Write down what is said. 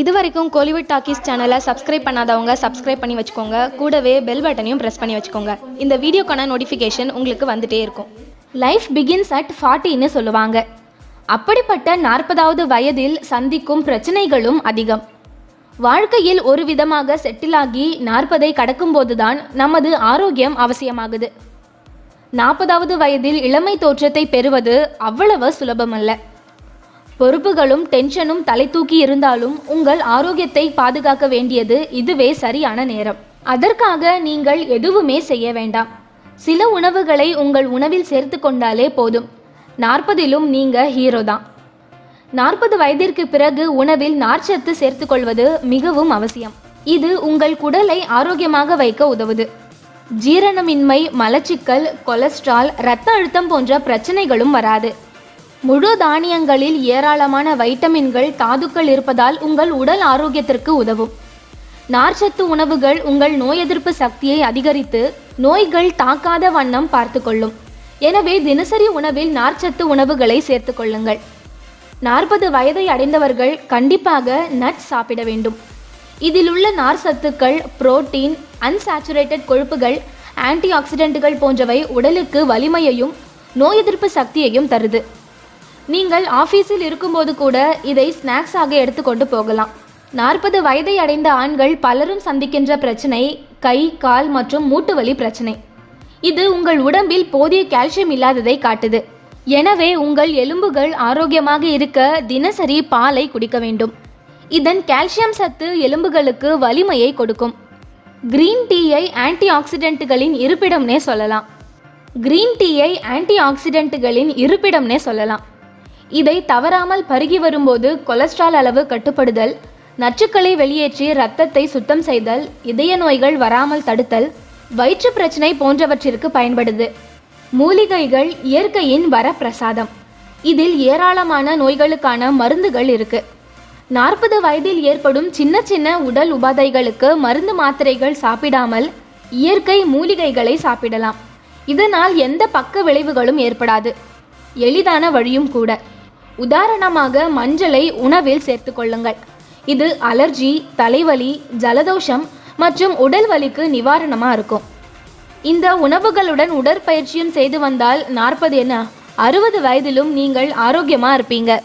இது வரைக்கும் கோலிவுட் டாக்கீஸ் சேனலை சப்ஸ்கிரைப் பண்ணாதவங்க சப்ஸ்கிரைப் பண்ணி வச்சுக்கோங்க. கூடவே பெல் பட்டனையும் ப்ரெஸ் பண்ணி வச்சுக்கோங்க. இந்த வீடியோக்கான நோட்டிஃபிகேஷன் உங்களுக்கு வந்துட்டே இருக்கும். லைஃப் பிகின்ஸ் அட் ஃபார்ட்டின்னு சொல்லுவாங்க. அப்படிப்பட்ட நாற்பதாவது வயதில் சந்திக்கும் பிரச்சனைகளும் அதிகம். வாழ்க்கையில் ஒரு விதமாக செட்டிலாகி நாற்பதை நாற்பதை கடக்கும்போதுதான் நமது ஆரோக்கியம் அவசியமாகுது. நாற்பதாவது வயதில் இளமை தோற்றத்தை பெறுவது அவ்வளவு சுலபமல்ல. பொறுப்புகளும் டென்ஷனும் தலை தூக்கி இருந்தாலும் உங்கள் ஆரோக்கியத்தை பாதுகாக்க வேண்டியது இதுவே சரியான நேரம். அதற்காக நீங்கள் எதுவுமே செய்ய வேண்டாம். சில உணவுகளை உங்கள் உணவில் சேர்த்து கொண்டாலே போதும். நாற்பதிலும் நீங்க ஹீரோ தான். நாற்பது வயதிற்கு பிறகு உணவில் நார்ச்சத்து சேர்த்துக்கொள்வது மிகவும் அவசியம். இது உங்கள் குடலை ஆரோக்கியமாக வைக்க உதவுது. ஜீரணமின்மை மலச்சிக்கல் கொலஸ்ட்ரால் இரத்த அழுத்தம் போன்ற பிரச்சனைகளும் வராது. முழு தானியங்களில் ஏராளமான வைட்டமின்கள் தாதுக்கள் இருப்பதால் உங்கள் உடல் ஆரோக்கியத்திற்கு உதவும். நார்ச்சத்து உணவுகள் உங்கள் நோய் எதிர்ப்பு சக்தியை அதிகரித்து நோய்கள் தாக்காத வண்ணம் பார்த்துக்கொள்ளும். எனவே தினசரி உணவில் நார்ச்சத்து உணவுகளை சேர்த்துக்கொள்ளுங்கள் நாற்பது வயதை அடைந்தவர்கள் கண்டிப்பாக நட்ஸ் சாப்பிட வேண்டும். இதில் உள்ள நார் சத்துக்கள் புரோட்டீன் அன்சாச்சுரேட்டட் கொழுப்புகள் ஆன்டி ஆக்சிடென்ட்டுகள் போன்றவை உடலுக்கு வலிமையையும் நோய் எதிர்ப்பு சக்தியையும் தருது. நீங்கள் ஆஃபீஸில் இருக்கும்போது கூட இதை ஸ்நாக்ஸாக எடுத்துக்கொண்டு போகலாம். நாற்பது வயதை அடைந்த ஆண்கள் பலரும் சந்திக்கின்ற பிரச்சனை கை கால் மற்றும் மூட்டு வலி பிரச்சனை. இது உங்கள் உடம்பில் போதிய கால்சியம் இல்லாததை காட்டுது. எனவே உங்கள் எலும்புகள் ஆரோக்கியமாக இருக்க தினசரி பாலை குடிக்க வேண்டும். இதன் கால்சியம் சத்து எலும்புகளுக்கு வலிமையை கொடுக்கும். கிரீன் டீயை ஆன்டி ஆக்சிடென்ட்டுகளின் இருப்பிடம்னே சொல்லலாம். கிரீன் டீயை ஆன்டி ஆக்சிடென்ட்டுகளின் இருப்பிடம்னே சொல்லலாம். இதை தவறாமல் பருகி வரும்போது கொலஸ்ட்ரால் அளவு கட்டுப்படுதல் நச்சுக்களை வெளியேற்றி இரத்தத்தை சுத்தம் செய்தல் இதய நோய்கள் வராமல் தடுத்தல் வயிற்று பிரச்சனை போன்றவற்றிற்கு பயன்படுது. மூலிகைகள் இயற்கையின் வரப்பிரசாதம். இதில் ஏராளமான நோய்களுக்கான மருந்துகள் இருக்கு. நாற்பது வயதில் ஏற்படும் சின்ன சின்ன உடல் உபாதைகளுக்கு மருந்து மாத்திரைகள் சாப்பிடாமல் இயற்கை மூலிகைகளை சாப்பிடலாம். இதனால் எந்த பக்க விளைவுகளும் ஏற்படாது. எளிதான வழியும் கூட. உதாரணமாக மஞ்சளை உணவில் சேர்த்துக்கொள்ளுங்கள் இது அலர்ஜி தலைவலி ஜலதோஷம் மற்றும் உடல் வலிக்கு நிவாரணமாக இருக்கும். இந்த உணவுகளுடன் உடற்பயிற்சியும் செய்து வந்தால் நாற்பது என்ன அறுபது வயதிலும் நீங்கள் ஆரோக்கியமாக இருப்பீங்க.